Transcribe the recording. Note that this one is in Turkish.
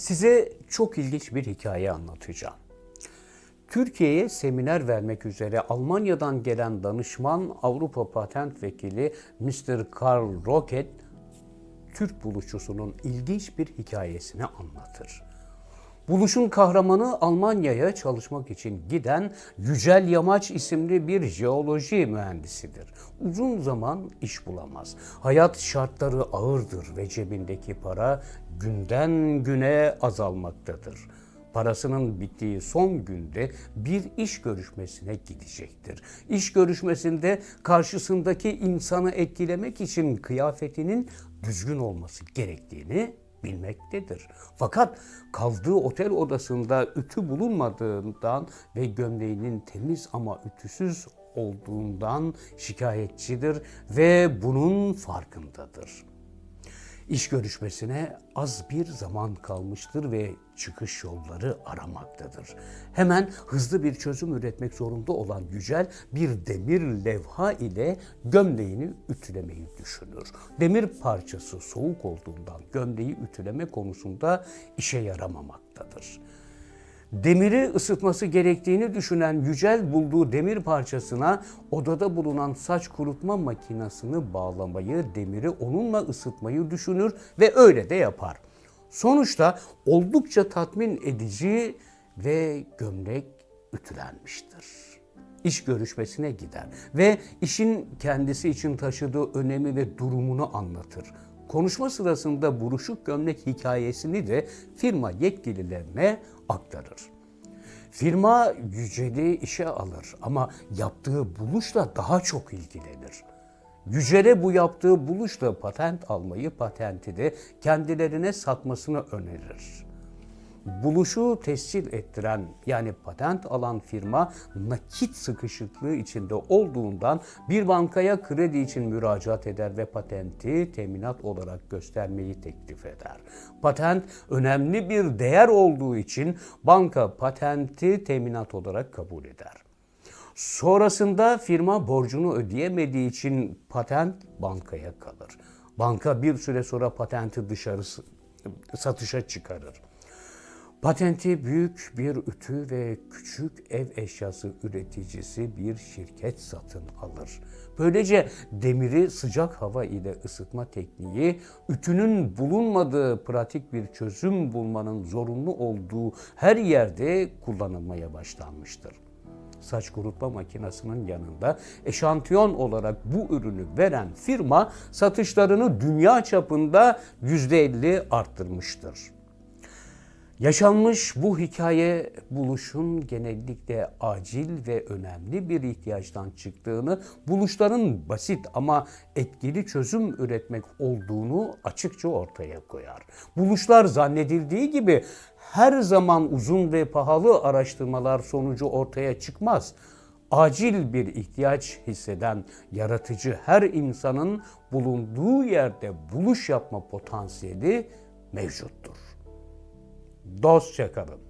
Size çok ilginç bir hikaye anlatacağım. Türkiye'ye seminer vermek üzere Almanya'dan gelen danışman Avrupa Patent Vekili Mr. Karl Rocket, Türk buluşçusunun ilginç bir hikayesini anlatır. Buluşun kahramanı Almanya'ya çalışmak için giden Yücel Yamaç isimli bir jeoloji mühendisidir. Uzun zaman iş bulamaz. Hayat şartları ağırdır ve cebindeki para günden güne azalmaktadır. Parasının bittiği son günde bir iş görüşmesine gidecektir. İş görüşmesinde karşısındaki insanı etkilemek için kıyafetinin düzgün olması gerektiğini bilmektedir. Fakat kaldığı otel odasında ütü bulunmadığından ve gömleğinin temiz ama ütüsüz olduğundan şikayetçidir ve bunun farkındadır. İş görüşmesine az bir zaman kalmıştır ve çıkış yolları aramaktadır. Hemen hızlı bir çözüm üretmek zorunda olan Yücel bir demir levha ile gömleğini ütülemeyi düşünür. Demir parçası soğuk olduğundan gömleği ütüleme konusunda işe yaramamaktadır. Demiri ısıtması gerektiğini düşünen Yücel bulduğu demir parçasına odada bulunan saç kurutma makinesini bağlamayı, demiri onunla ısıtmayı düşünür ve öyle de yapar. Sonuçta oldukça tatmin edici ve gömlek ütülenmiştir. İş görüşmesine gider ve işin kendisi için taşıdığı önemi ve durumunu anlatır. Konuşma sırasında buruşuk gömlek hikayesini de firma yetkililerine aktarır. Firma Yücel'i işe alır ama yaptığı buluşla daha çok ilgilenir. Yücel'e bu yaptığı buluşla patent almayı, patenti de kendilerine satmasını önerir. Buluşu tescil ettiren yani patent alan firma nakit sıkışıklığı içinde olduğundan bir bankaya kredi için müracaat eder ve patenti teminat olarak göstermeyi teklif eder. Patent önemli bir değer olduğu için banka patenti teminat olarak kabul eder. Sonrasında firma borcunu ödeyemediği için patent bankaya kalır. Banka bir süre sonra patenti dışarı satışa çıkarır. Patenti büyük bir ütü ve küçük ev eşyası üreticisi bir şirket satın alır. Böylece demiri sıcak hava ile ısıtma tekniği, ütünün bulunmadığı pratik bir çözüm bulmanın zorunlu olduğu her yerde kullanılmaya başlanmıştır saç kurutma makinesinin yanında eşantiyon olarak bu ürünü veren firma satışlarını dünya çapında %50 arttırmıştır. Yaşanmış bu hikaye buluşun genellikle acil ve önemli bir ihtiyaçtan çıktığını, buluşların basit ama etkili çözüm üretmek olduğunu açıkça ortaya koyar. Buluşlar zannedildiği gibi her zaman uzun ve pahalı araştırmalar sonucu ortaya çıkmaz. Acil bir ihtiyaç hisseden yaratıcı her insanın bulunduğu yerde buluş yapma potansiyeli mevcuttur. Dostça kalın.